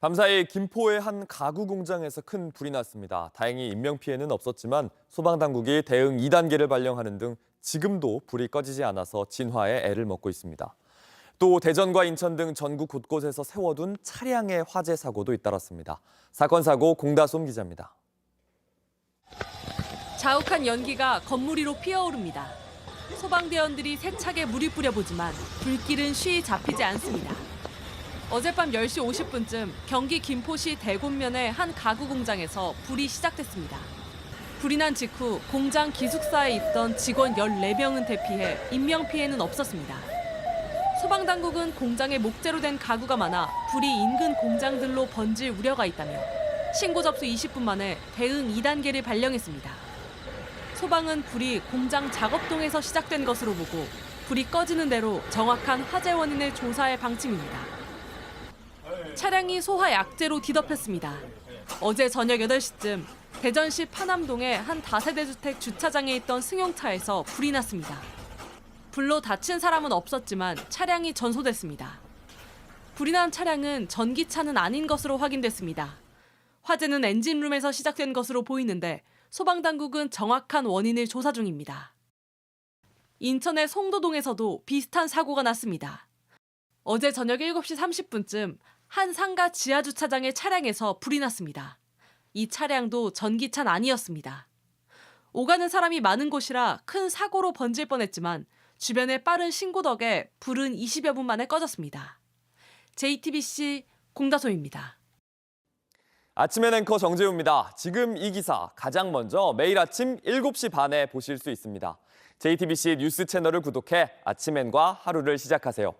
밤사이 김포의 한 가구 공장에서 큰 불이 났습니다. 다행히 인명 피해는 없었지만 소방 당국이 대응 2단계를 발령하는 등 지금도 불이 꺼지지 않아서 진화에 애를 먹고 있습니다. 또 대전과 인천 등 전국 곳곳에서 세워둔 차량의 화재 사고도 잇따랐습니다. 사건 사고 공다솜 기자입니다. 자욱한 연기가 건물 위로 피어오릅니다. 소방대원들이 세차게 물이 뿌려보지만 불길은 쉬이 잡히지 않습니다. 어젯밤 10시 50분쯤 경기 김포시 대곤면의 한 가구 공장에서 불이 시작됐습니다. 불이 난 직후 공장 기숙사에 있던 직원 14명은 대피해 인명피해는 없었습니다. 소방당국은 공장에 목재로 된 가구가 많아 불이 인근 공장들로 번질 우려가 있다며 신고 접수 20분 만에 대응 2단계를 발령했습니다. 소방은 불이 공장 작업동에서 시작된 것으로 보고 불이 꺼지는 대로 정확한 화재 원인을 조사할 방침입니다. 차량이 소화 약재로 뒤덮였습니다. 어제 저녁 8시쯤 대전시 파남동의 한 다세대 주택 주차장에 있던 승용차에서 불이 났습니다. 불로 다친 사람은 없었지만 차량이 전소됐습니다. 불이 난 차량은 전기차는 아닌 것으로 확인됐습니다. 화재는 엔진룸에서 시작된 것으로 보이는데 소방당국은 정확한 원인을 조사 중입니다. 인천의 송도동에서도 비슷한 사고가 났습니다. 어제 저녁 7시 30분쯤 한 상가 지하 주차장의 차량에서 불이 났습니다. 이 차량도 전기차는 아니었습니다. 오가는 사람이 많은 곳이라 큰 사고로 번질 뻔했지만 주변의 빠른 신고 덕에 불은 20여 분 만에 꺼졌습니다. JTBC 공다솜입니다. 아침엔 앵커 정재우입니다. 지금 이 기사 가장 먼저 매일 아침 7시 반에 보실 수 있습니다. JTBC 뉴스 채널을 구독해 아침엔과 하루를 시작하세요.